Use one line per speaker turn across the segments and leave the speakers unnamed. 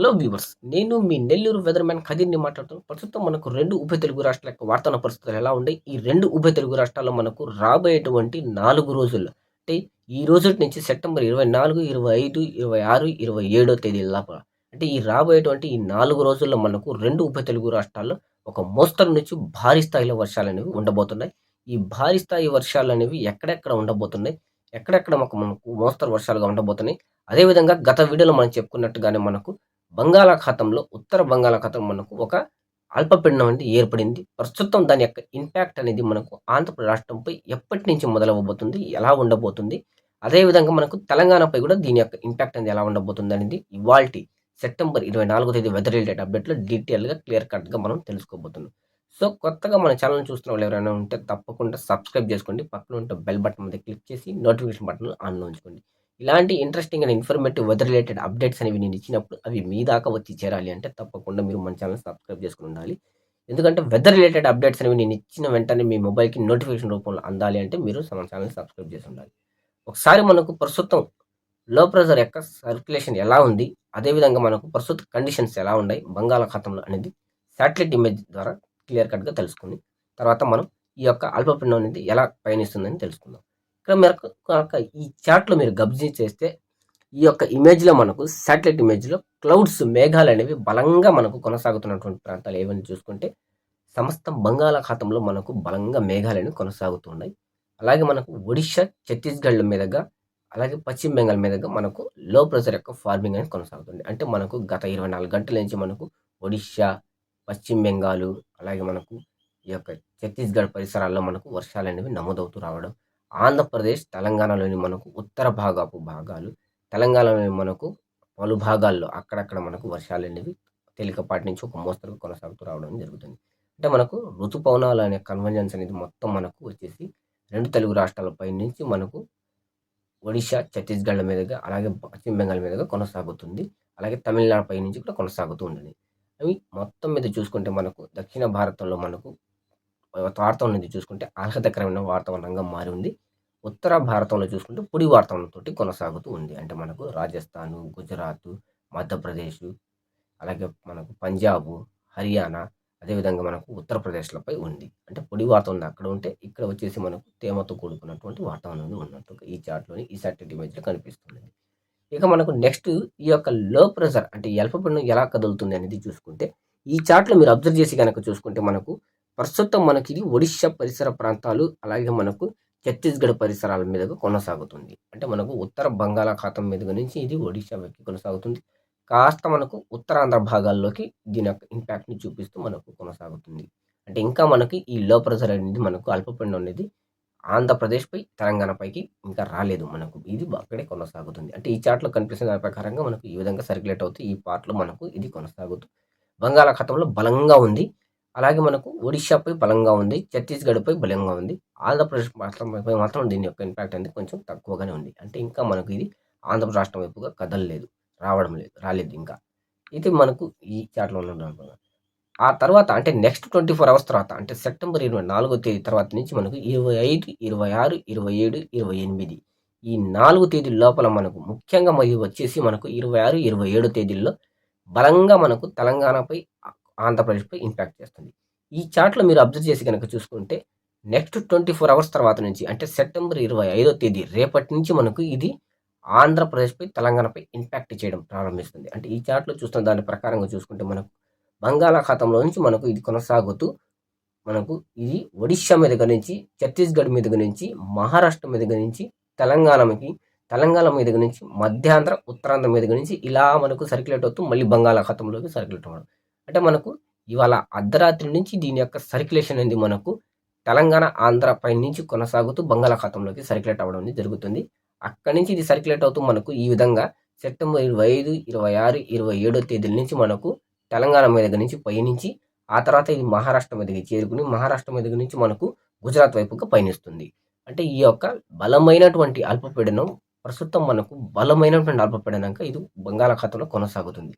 Hello viewers నేను మీ Nellore weather man ఖదీర్ని మాట్లాడుతున్నాను ప్రస్తుతం మనకు రెండు ఉభయ తెలుగు రాష్ట్రాల యొక్క వార్తాన పరిస్థితులు ఎలా ఉన్నాయి? ఈ రెండు ఉభయ తెలుగు రాష్ట్రాల్లో మనకు రాబోయేటువంటి నాలుగు రోజుల్లో అంటే ఈ రోజు నుంచి సెప్టెంబర్ ఇరవై నాలుగు ఇరవై ఐదు ఇరవై ఆరు ఇరవై ఏడో తేదీ లోపల అంటే ఈ రాబోయేటువంటి ఈ నాలుగు రోజుల్లో మనకు రెండు ఉభయ తెలుగు రాష్ట్రాల్లో ఒక మోస్తరు నుంచి భారీ స్థాయిలో వర్షాలు అనేవి ఉండబోతున్నాయి. ఈ భారీ స్థాయి వర్షాలు అనేవి ఎక్కడెక్కడ ఉండబోతున్నాయి? ఎక్కడెక్కడ మనకు మనకు మోస్తరు వర్షాలుగా ఉండబోతున్నాయి? అదేవిధంగా గత వీడియోలో మనం చెప్పుకున్నట్టుగానే మనకు బంగాళాఖాతంలో ఉత్తర బంగాళాఖాతం మనకు ఒక అల్పపీడనం అనేది ఏర్పడింది. ప్రస్తుతం దాని యొక్క ఇంపాక్ట్ అనేది మనకు ఆంధ్రప్రదేశ్ రాష్ట్రంపై ఎప్పటి నుంచి మొదలవ్వబోతుంది ఎలా ఉండబోతుంది అదేవిధంగా మనకు తెలంగాణపై కూడా దీని యొక్క ఇంపాక్ట్ అనేది ఎలా ఉండబోతుంది అనేది ఇవాల్టి సెప్టెంబర్ ఇరవై నాలుగో తేదీ వెదర్ రిలేటెడ్ అప్డేట్లో డీటెయిల్గా క్లియర్ కట్గా మనం తెలుసుకోబోతున్నాం. సో కొత్తగా మన ఛానల్ చూస్తున్న వాళ్ళు ఎవరైనా ఉంటే తప్పకుండా సబ్స్క్రైబ్ చేసుకోండి. పక్కన ఉంటే బెల్ బటన్ మీద క్లిక్ చేసి నోటిఫికేషన్ బటన్ ఆన్లో ఉంచుకోండి. ఇలాంటి interesting and informative weather related updates అనేవి నేను ఇచ్చినప్పుడు అవి మీ దాకా వచ్చి చేరాలి అంటే తప్పకుండా మీరు మన ఛానల్ సబ్స్క్రైబ్ చేసుకుని ఉండాలి. ఎందుకంటే వెదర్ రిలేటెడ్ అప్డేట్స్ అనేవి నేను ఇచ్చిన వెంటనే మీ మొబైల్కి నోటిఫికేషన్ రూపంలో అందాలి అంటే మీరు మన ఛానల్ సబ్స్క్రైబ్ చేసి ఉండాలి. ఒకసారి మనకు ప్రస్తుతం లో ప్రెజర్ యొక్క సర్క్యులేషన్ ఎలా ఉంది? అదేవిధంగా మనకు ప్రస్తుత కండిషన్స్ ఎలా ఉన్నాయి? బంగాళాఖాతంలో అనేది శాటిలైట్ ఇమేజ్ ద్వారా క్లియర్ కట్గా తెలుసుకుని తర్వాత మనం ఈ యొక్క అల్పపిండం అనేది ఎలా పయనిస్తుందని తెలుసుకుందాం. ఇక్కడ మీరు కనుక ఈ చార్ట్లో మీరు గబ్జీ చేస్తే ఈ యొక్క ఇమేజ్లో మనకు శాటిలైట్ ఇమేజ్లో క్లౌడ్స్ మేఘాలు అనేవి బలంగా మనకు కొనసాగుతున్నటువంటి ప్రాంతాలు ఏవని చూసుకుంటే సమస్త బంగాళాఖాతంలో మనకు బలంగా మేఘాలు కొనసాగుతున్నాయి. అలాగే మనకు ఒడిషా ఛత్తీస్గఢ్ల మీదుగా అలాగే పశ్చిమ బెంగాల్ మీదుగా మనకు లో ప్రెషర్ యొక్క ఫార్మింగ్ అనేది కొనసాగుతుంది. అంటే మనకు గత ఇరవై నాలుగు గంటల నుంచి మనకు ఒడిషా పశ్చిమ బెంగాలు అలాగే మనకు ఈ యొక్క ఛత్తీస్గఢ్ పరిసరాల్లో మనకు వర్షాలు అనేవి నమోదవుతూ రావడం ఆంధ్రప్రదేశ్ తెలంగాణలోని మనకు ఉత్తర భాగపు భాగాలు తెలంగాణలోని మనకు పలు భాగాల్లో అక్కడక్కడ మనకు వర్షాలు అనేవి తేలికపాటి నుంచి ఒక మోస్తరు కొనసాగుతూ రావడం జరుగుతుంది. అంటే మనకు ఋతుపవనాలు అనే కన్వర్జెన్స్ అనేది మొత్తం మనకు వచ్చేసి రెండు తెలుగు రాష్ట్రాలపై నుంచి మనకు ఒడిషా ఛత్తీస్గఢ్ మీదుగా అలాగే పశ్చిమ బెంగాల్ మీదుగా కొనసాగుతుంది. అలాగే తమిళనాడు పై నుంచి కూడా కొనసాగుతూ ఉంటుంది. అవి మొత్తం మీద చూసుకుంటే మనకు దక్షిణ భారతంలో మనకు వాతావరణం నుంచి చూసుకుంటే ఆహ్లాదకరమైన వాతావరణంగా మారి ఉంది. ఉత్తర భారతంలో చూసుకుంటే పొడి వాతావరణంతో కొనసాగుతూ ఉంది. అంటే మనకు రాజస్థాను గుజరాత్ మధ్యప్రదేశ్ అలాగే మనకు పంజాబ్ హర్యానా అదేవిధంగా మనకు ఉత్తరప్రదేశ్లపై ఉంది. అంటే పొడి వాతావరణం అక్కడ ఉంటే ఇక్కడ వచ్చేసి మనకు తేమతో కూడుకున్నటువంటి వాతావరణం ఉన్నట్టు ఈ చార్ట్లోని ఈ సాటిలైట్ ఇమేజ్లో కనిపిస్తుంది. ఇక మనకు నెక్స్ట్ ఈ యొక్క లో ప్రెషర్ అంటే ఎల్పపీడనం ఎలా కదులుతుంది అనేది చూసుకుంటే ఈ చార్ట్లో మీరు అబ్జర్వ్ చేసి కనుక చూసుకుంటే మనకు ప్రస్తుతం మనకి ఇది ఒడిశా పరిసర ప్రాంతాలు అలాగే మనకు ఛత్తీస్గఢ్ పరిసరాల మీదుగా కొనసాగుతుంది. అంటే మనకు ఉత్తర బంగాళాఖాతం మీదుగా నుంచి ఇది ఒడిశా వైపు కొనసాగుతుంది. కాస్త మనకు ఉత్తరాంధ్ర భాగాల్లోకి దీని యొక్క ఇంపాక్ట్ని చూపిస్తూ మనకు కొనసాగుతుంది. అంటే ఇంకా మనకి ఈ లో ప్రెషర్ అనేది మనకు అల్పపీండం అనేది ఆంధ్రప్రదేశ్పై తెలంగాణపైకి ఇంకా రాలేదు మనకు. ఇది అక్కడే కొనసాగుతుంది. అంటే ఈ చార్ట్లో కనిపిస్తున్న దాని ప్రకారంగా మనకు ఈ విధంగా సర్క్యులేట్ అవుతూ ఈ పార్ట్లో మనకు ఇది కొనసాగుతూ బంగాళాఖాతంలో బలంగా ఉంది. అలాగే మనకు ఒడిశాపై బలంగా ఉంది ఛత్తీస్గఢ్పై బలంగా ఉంది. ఆంధ్రప్రదేశ్ రాష్ట్రంపై మాత్రం దీని యొక్క ఇంపాక్ట్ అనేది కొంచెం తక్కువగానే ఉంది. అంటే ఇంకా మనకు ఇది ఆంధ్రప్రదేశ్ రాష్ట్రం వైపుగా కదలలేదు రావడం లేదు రాలేదు ఇంకా. ఇది మనకు ఈ చాట్లో ఉన్న ఆ తర్వాత అంటే నెక్స్ట్ ట్వంటీ ఫోర్ అవర్స్ తర్వాత అంటే సెప్టెంబర్ ఇరవై నాలుగో తేదీ తర్వాత నుంచి మనకు ఇరవై ఐదు ఇరవై ఆరు ఇరవై ఏడు ఇరవై ఎనిమిది. ఈ నాలుగు తేదీల లోపల మనకు ముఖ్యంగా మరి వచ్చేసి మనకు ఇరవై ఆరు ఇరవై ఏడు తేదీల్లో బలంగా మనకు తెలంగాణపై ఆంధ్రప్రదేశ్పై ఇంపాక్ట్ చేస్తుంది. ఈ చార్ట్లో మీరు అబ్జర్వ్ చేసి కనుక చూసుకుంటే నెక్స్ట్ ట్వంటీ ఫోర్ అవర్స్ తర్వాత నుంచి అంటే సెప్టెంబర్ ఇరవై ఐదో తేదీ రేపటి నుంచి మనకు ఇది ఆంధ్రప్రదేశ్పై తెలంగాణపై ఇంపాక్ట్ చేయడం ప్రారంభిస్తుంది. అంటే ఈ చార్ట్లో చూస్తున్న దాని ప్రకారంగా చూసుకుంటే మనకు బంగాళాఖాతంలో నుంచి మనకు ఇది కొనసాగుతూ మనకు ఇది ఒడిశా మీద నుంచి ఛత్తీస్గఢ్ మీద నుంచి మహారాష్ట్ర మీద నుంచి తెలంగాణకి తెలంగాణ మీద నుంచి మధ్యాంధ్ర ఉత్తరాంధ్ర మీద నుంచి ఇలా మనకు సర్క్యులేట్ అవుతూ మళ్ళీ బంగాళాఖాతంలోకి సర్క్యులేట్ అవ్వడం. అంటే మనకు ఇవాళ అర్ధరాత్రి నుంచి దీని యొక్క సర్క్యులేషన్ అనేది మనకు తెలంగాణ ఆంధ్ర పై నుంచి కొనసాగుతూ బంగాళాఖాతంలోకి సర్క్యులేట్ అవ్వడం అనేది జరుగుతుంది. అక్కడి నుంచి ఇది సర్క్యులేట్ అవుతూ మనకు ఈ విధంగా సెప్టెంబర్ ఇరవై ఐదు ఇరవై ఆరు ఇరవై ఏడో తేదీల నుంచి మనకు తెలంగాణ మీద నుంచి పయనించి ఆ తర్వాత ఇది మహారాష్ట్ర మీదకి చేరుకుని మహారాష్ట్ర మీద నుంచి మనకు గుజరాత్ వైపుగా పయనిస్తుంది. అంటే ఈ యొక్క బలమైనటువంటి అల్పపీడనం ప్రస్తుతం మనకు బలమైనటువంటి అల్పపీడనంగా ఇది బంగాళాఖాతంలో కొనసాగుతుంది.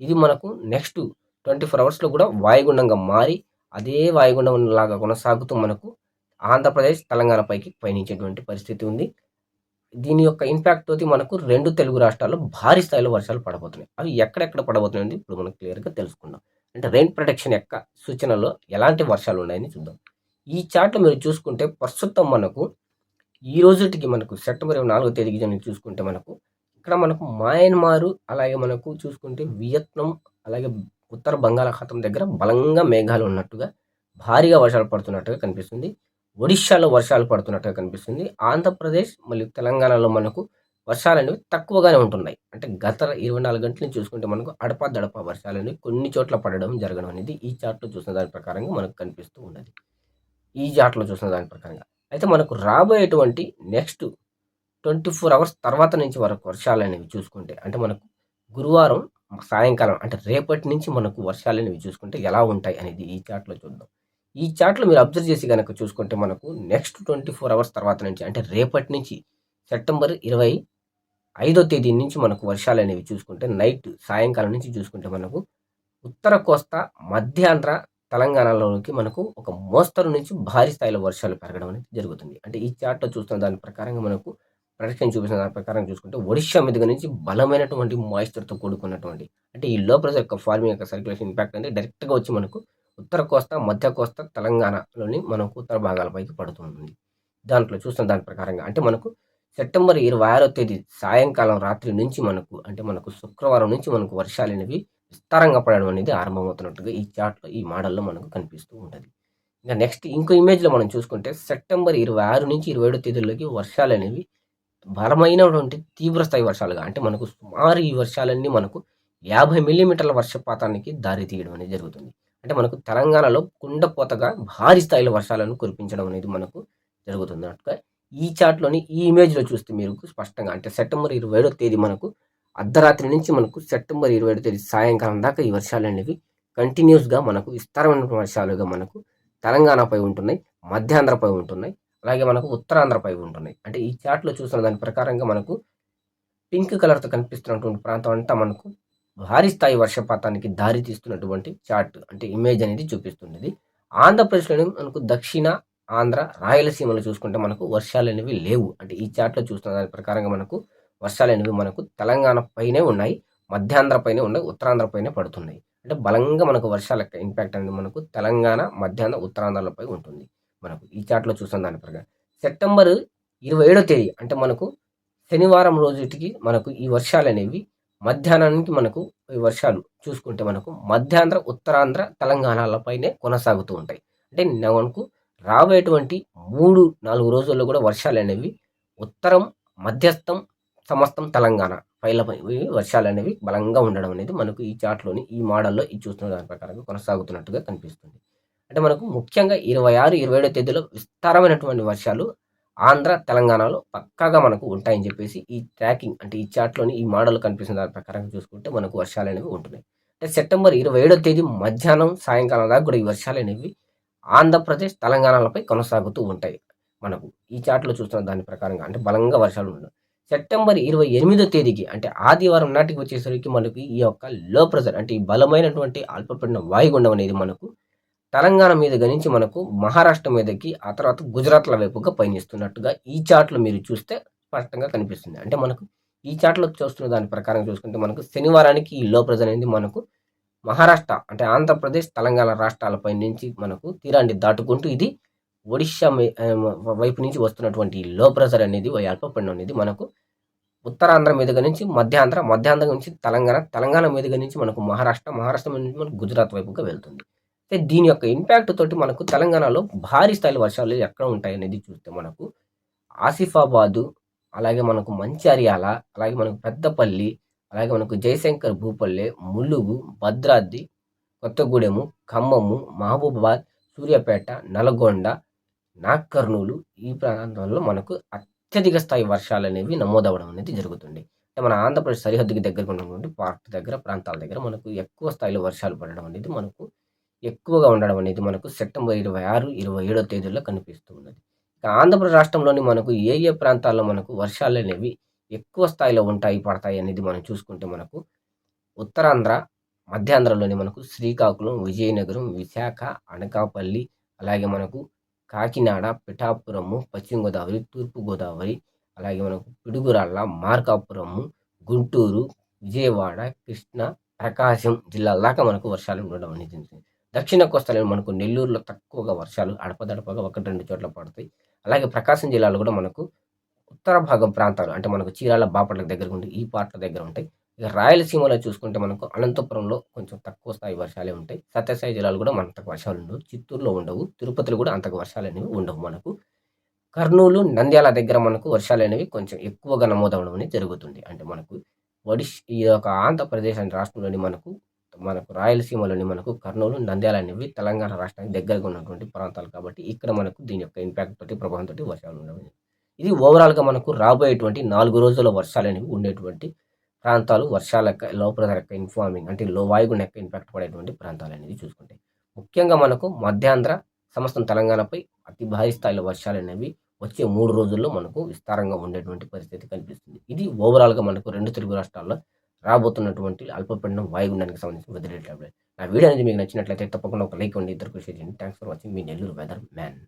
ఇది మనకు నెక్స్ట్ ట్వంటీ ఫోర్ అవర్స్లో కూడా వాయుగుండంగా మారి అదే వాయుగుండం లాగా కొనసాగుతూ మనకు ఆంధ్రప్రదేశ్ తెలంగాణ పైకి పయనించేటువంటి పరిస్థితి ఉంది. దీని యొక్క ఇంపాక్ట్ తోటి మనకు రెండు తెలుగు రాష్ట్రాల్లో భారీ స్థాయిలో వర్షాలు పడబోతున్నాయి. అవి ఎక్కడెక్కడ పడబోతున్నాయి ఇప్పుడు మనం క్లియర్గా తెలుసుకుందాం. అంటే రెయిన్ ప్రొటెక్షన్ యొక్క సూచనలో ఎలాంటి వర్షాలు ఉన్నాయని చూద్దాం. ఈ చార్ట్లో మీరు చూసుకుంటే ప్రస్తుతం మనకు ఈ రోజుటికి మనకు సెప్టెంబర్ ఇరవై నాలుగో తేదీకి జరిగి చూసుకుంటే మనకు ఇక్కడ మనకు మయన్మారు అలాగే మనకు చూసుకుంటే వియత్నాం అలాగే ఉత్తర బంగాళాఖాతం దగ్గర బలంగా మేఘాలు ఉన్నట్టుగా భారీగా వర్షాలు పడుతున్నట్టుగా కనిపిస్తుంది. ఒడిశాలో వర్షాలు పడుతున్నట్టుగా కనిపిస్తుంది. ఆంధ్రప్రదేశ్ మరియు తెలంగాణలో మనకు వర్షాలు అనేవి తక్కువగానే ఉంటున్నాయి. అంటే గత ఇరవై నాలుగు గంటలను చూసుకుంటే మనకు అడపా దడప వర్షాలు అనేవి కొన్ని చోట్ల పడడం జరగడం అనేది ఈ చార్ట్లో చూసిన దాని ప్రకారంగా మనకు కనిపిస్తూ ఉన్నది. ఈ చార్ట్లో చూసిన దాని ప్రకారంగా. అయితే మనకు రాబోయేటువంటి నెక్స్ట్ ట్వంటీ ఫోర్ అవర్స్ తర్వాత నుంచి వరకు వర్షాలు అనేవి చూసుకుంటే అంటే మనకు గురువారం సాయంకాలం అంటే రేపటి నుంచి మనకు వర్షాలు అనేవి చూసుకుంటే ఎలా ఉంటాయి అనేది ఈ చార్ట్లో చూద్దాం. ఈ చార్ట్లో మీరు అబ్జర్వ్ చేసి కనుక చూసుకుంటే మనకు నెక్స్ట్ ట్వంటీ ఫోర్ అవర్స్ తర్వాత నుంచి అంటే రేపటి నుంచి సెప్టెంబర్ ఇరవై ఐదో తేదీ నుంచి మనకు వర్షాలు అనేవి చూసుకుంటే నైట్ సాయంకాలం నుంచి చూసుకుంటే మనకు ఉత్తర కోస్తా మధ్యాంధ్ర తెలంగాణలోకి మనకు ఒక మోస్తరు నుంచి భారీ స్థాయిలో వర్షాలు పెరగడం అనేది జరుగుతుంది. అంటే ఈ చార్ట్లో చూస్తున్న దాని ప్రకారంగా మనకు ప్రొడక్షన్ చూపిస్తున్న దాని ప్రకారం చూసుకుంటే ఒడిషా మీదుగా నుంచి బలమైనటువంటి మాయిశ్చర్తో కూడుకున్నటువంటి అంటే ఈ లో ప్రెషర్ యొక్క ఫార్మింగ్ యొక్క సర్క్యులేషన్ ఇంపాక్ట్ అనేది డైరెక్ట్గా వచ్చి మనకు ఉత్తర కోస్తా మధ్య కోస్తా తెలంగాణలోని మనకు ఉత్తర భాగాలపైకి పడుతుంది. దాంట్లో చూసిన దాని ప్రకారంగా అంటే మనకు సెప్టెంబర్ ఇరవై ఆరో తేదీ సాయంకాలం రాత్రి నుంచి మనకు అంటే మనకు శుక్రవారం నుంచి మనకు వర్షాలు అనేవి విస్తారంగా పడడం అనేది ఆరంభమవుతున్నట్టుగా ఈ చార్ట్లో ఈ మోడల్లో మనకు కనిపిస్తూ ఉంటుంది. ఇంకా నెక్స్ట్ ఇంకో ఇమేజ్లో మనం చూసుకుంటే సెప్టెంబర్ ఇరవై ఆరు నుంచి ఇరవై ఏడో తేదీలకి వర్షాలు అనేవి బలమైనటువంటి తీవ్రస్థాయి వర్షాలుగా అంటే మనకు సుమారు ఈ వర్షాలన్నీ మనకు యాభై మిల్లీమీటర్ల వర్షపాతానికి దారి తీయడం అనేది జరుగుతుంది. అంటే మనకు తెలంగాణలో కుండపోతగా భారీ స్థాయిలో వర్షాలను కురిపించడం అనేది మనకు జరుగుతుంది. అన్నట్టుగా ఈ చార్ట్లోని ఈ ఇమేజ్లో చూస్తే మీరు స్పష్టంగా అంటే సెప్టెంబర్ ఇరవై ఏడో తేదీ మనకు అర్ధరాత్రి నుంచి మనకు సెప్టెంబర్ ఇరవై ఏడో తేదీ సాయంకాలం దాకా ఈ వర్షాలు అనేవి కంటిన్యూస్గా మనకు విస్తారమైన వర్షాలుగా మనకు తెలంగాణపై ఉంటున్నాయి మధ్యాంధ్రపై ఉంటున్నాయి. అలాగే మనకు ఉత్తరాంధ్రపై ఉంటున్నాయి. అంటే ఈ చార్ట్లో చూసిన దాని ప్రకారంగా మనకు పింక్ కలర్తో కనిపిస్తున్నటువంటి ప్రాంతం అంతా మనకు భారీ స్థాయి వర్షపాతానికి దారి తీస్తున్నటువంటి చార్ట్ అంటే ఇమేజ్ అనేది చూపిస్తుండేది ఆంధ్రప్రదేశ్లోని మనకు దక్షిణ ఆంధ్ర రాయలసీమలో చూసుకుంటే మనకు వర్షాలు అనేవి లేవు. అంటే ఈ చార్ట్లో చూస్తున్న దాని ప్రకారంగా మనకు వర్షాలు అనేవి మనకు తెలంగాణ పైనే ఉన్నాయి. మధ్యాంధ్ర పైనే ఉన్నాయి. ఉత్తరాంధ్ర పైనే పడుతున్నాయి. అంటే బలంగా మనకు వర్షాల ఇంపాక్ట్ అనేది మనకు తెలంగాణ మధ్యాంధ్ర ఉత్తరాంధ్రలపై ఉంటుంది. మనకు ఈ చార్ట్లో చూసిన దాని ప్రకారం. సెప్టెంబర్ ఇరవై ఏడో తేదీ అంటే మనకు శనివారం రోజుటికి మనకు ఈ వర్షాలు అనేవి మధ్యాహ్నానికి మనకు ఈ వర్షాలు చూసుకుంటే మనకు మధ్యాంధ్ర ఉత్తరాంధ్ర తెలంగాణలపైనే కొనసాగుతూ ఉంటాయి. అంటే మనకు రాబోయేటువంటి మూడు నాలుగు రోజుల్లో కూడా వర్షాలు అనేవి ఉత్తరం మధ్యస్థం సమస్తం తెలంగాణ పైలపై వర్షాలు అనేవి బలంగా ఉండడం అనేది మనకు ఈ చార్ట్లోని ఈ మోడల్లో ఈ చూస్తున్న దాని ప్రకారంగా కొనసాగుతున్నట్టుగా కనిపిస్తుంది. అంటే మనకు ముఖ్యంగా ఇరవై ఆరు ఇరవై ఏడో తేదీలో విస్తారమైనటువంటి వర్షాలు ఆంధ్ర తెలంగాణలో పక్కాగా మనకు ఉంటాయని చెప్పేసి ఈ ట్రాకింగ్ అంటే ఈ చార్ట్లోని ఈ మోడల్ కనిపిస్తున్న దాని ప్రకారం చూసుకుంటే మనకు వర్షాలు అనేవి ఉంటున్నాయి. అంటే సెప్టెంబర్ ఇరవై ఏడో తేదీ మధ్యాహ్నం సాయంకాలం దాకా కూడా ఈ వర్షాలు అనేవి ఆంధ్రప్రదేశ్ తెలంగాణలపై కొనసాగుతూ ఉంటాయి మనకు. ఈ చార్ట్లో చూస్తున్న దాని ప్రకారంగా అంటే బలంగా వర్షాలు ఉన్నాయి సెప్టెంబర్ ఇరవై ఎనిమిదో తేదీకి అంటే ఆదివారం నాటికి వచ్చేసరికి మనకి ఈ యొక్క లో ప్రెజర్ అంటే ఈ బలమైనటువంటి అల్పపడిన వాయుగుండం అనేది మనకు తెలంగాణ మీద గణించి మనకు మహారాష్ట్ర మీదకి ఆ తర్వాత గుజరాత్ల వైపుగా పయనిస్తున్నట్టుగా ఈ చార్ట్లో మీరు చూస్తే స్పష్టంగా కనిపిస్తుంది. అంటే మనకు ఈ చార్ట్లో చూస్తున్న దాని ప్రకారం చూసుకుంటే మనకు శనివారానికి ఈ లో ప్రెజర్ అనేది మనకు మహారాష్ట్ర అంటే ఆంధ్రప్రదేశ్ తెలంగాణ రాష్ట్రాలపై నుంచి మనకు తీరాన్ని దాటుకుంటూ ఇది ఒడిశా వైపు నుంచి వస్తున్నటువంటి లో ప్రెజర్ అనేది అల్పపండం అనేది మనకు ఉత్తరాంధ్ర మీదుగా నుంచి మధ్యాంధ్ర మధ్యాంధ్ర నుంచి తెలంగాణ తెలంగాణ మీదుగా నుంచి మనకు మహారాష్ట్ర మహారాష్ట్ర నుంచి మనకు గుజరాత్ వైపుగా వెళ్తుంది. అయితే దీని యొక్క ఇంపాక్ట్ తోటి మనకు తెలంగాణలో భారీ స్థాయి వర్షాలు ఎక్కడ ఉంటాయి అనేది చూస్తే మనకు ఆసిఫాబాదు అలాగే మనకు మంచిర్యాల అలాగే మనకు పెద్దపల్లి అలాగే మనకు జయశంకర్ భూపల్లె ములుగు భద్రాద్రి కొత్తగూడెము ఖమ్మము మహబూబాబాద్ సూర్యాపేట నల్గొండ నాగకర్నూలు ఈ ప్రాంతంలో మనకు అత్యధిక స్థాయి వర్షాలు అనేవి నమోదవడం అనేది జరుగుతుంది. అంటే మన ఆంధ్రప్రదేశ్ సరిహద్దుకి దగ్గర ఉన్నటువంటి పార్క్ దగ్గర ప్రాంతాల దగ్గర మనకు ఎక్కువ స్థాయిలో వర్షాలు పడడం అనేది మనకు ఎక్కువగా ఉండడం అనేది మనకు సెప్టెంబర్ ఇరవై ఆరు ఇరవై ఏడో తేదీల్లో కనిపిస్తూ ఉన్నది ఆంధ్రప్రదేశ్ రాష్ట్రంలోని మనకు ఏ ఏ ప్రాంతాల్లో మనకు వర్షాలు అనేవి ఎక్కువ స్థాయిలో ఉంటాయి పడతాయి అనేది మనం చూసుకుంటే మనకు ఉత్తరాంధ్ర మధ్యాంధ్రలోని మనకు శ్రీకాకుళం విజయనగరం విశాఖ అనకాపల్లి అలాగే మనకు కాకినాడ పిఠాపురము పశ్చిమ గోదావరి తూర్పు గోదావరి అలాగే మనకు పిడుగురాళ్ళ మార్కాపురము గుంటూరు విజయవాడ కృష్ణ ప్రకాశం జిల్లాల దాకా మనకు వర్షాలు ఉండడం అనేది జరుగుతుంది. దక్షిణ కోస్తాలో మనకు నెల్లూరులో తక్కువగా వర్షాలు అడపదడపగా ఒకటి రెండు చోట్ల పడతాయి. అలాగే ప్రకాశం జిల్లాలో కూడా మనకు ఉత్తర భాగం ప్రాంతాలు అంటే మనకు చీరాల బాపట్ల దగ్గర ఉండి ఈ పాటల దగ్గర ఉంటాయి. ఇక రాయలసీమలో చూసుకుంటే మనకు అనంతపురంలో కొంచెం తక్కువ స్థాయి వర్షాలే ఉంటాయి. సత్యసాయి జిల్లాలో కూడా మనకు వర్షాలు ఉండవు. చిత్తూరులో ఉండవు. తిరుపతిలో కూడా అంతకు వర్షాలు అనేవి ఉండవు మనకు. కర్నూలు నంద్యాల దగ్గర మనకు వర్షాలు అనేవి కొంచెం ఎక్కువగా నమోదవడం అనేది జరుగుతుంది. అంటే మనకు ఒడిష్ ఈ యొక్క ఆంధ్రప్రదేశ్ అనే రాష్ట్రంలోని మనకు మనకు రాయలసీమలోని మనకు కర్నూలు నంద్యాల అనేవి తెలంగాణ రాష్ట్రానికి దగ్గరగా ఉన్నటువంటి ప్రాంతాలు కాబట్టి ఇక్కడ మనకు దీని యొక్క ఇంపాక్ట్ తోటి ప్రభావం తోటి వర్షాలు ఉండవు. ఇది ఓవరాల్గా మనకు రాబోయేటువంటి నాలుగు రోజుల వర్షాలు అనేవి ఉండేటువంటి ప్రాంతాలు. వర్షాల యొక్క లో ప్రెజర్ యొక్క ఇన్ఫార్మింగ్ అంటే లో వాయుగుణ యొక్క ఇంపాక్ట్ పడేటువంటి ప్రాంతాలు అనేది చూసుకుంటే. ముఖ్యంగా మనకు మధ్యాంధ్ర సమస్తం తెలంగాణపై అతి భారీ స్థాయిలో వర్షాలు అనేవి వచ్చే మూడు రోజుల్లో మనకు విస్తారంగా ఉండేటువంటి పరిస్థితి కనిపిస్తుంది. ఇది ఓవరాల్గా మనకు రెండు తెలుగు రాష్ట్రాల్లో రాబోతున్నటువంటి అల్పపీడనం వాయుగుండానికి సంబంధించి వదిలేటప్పుడు. నా వీడియో అనేది మీకు నచ్చినట్లయితే తప్పకుండా ఒక లైక్ ఉండి ఇద్దరు కృషి చేయండి. థ్యాంక్స్ ఫర్ వాచింగ్ మీ నెల్లూరు వెదర్ మ్యాన్.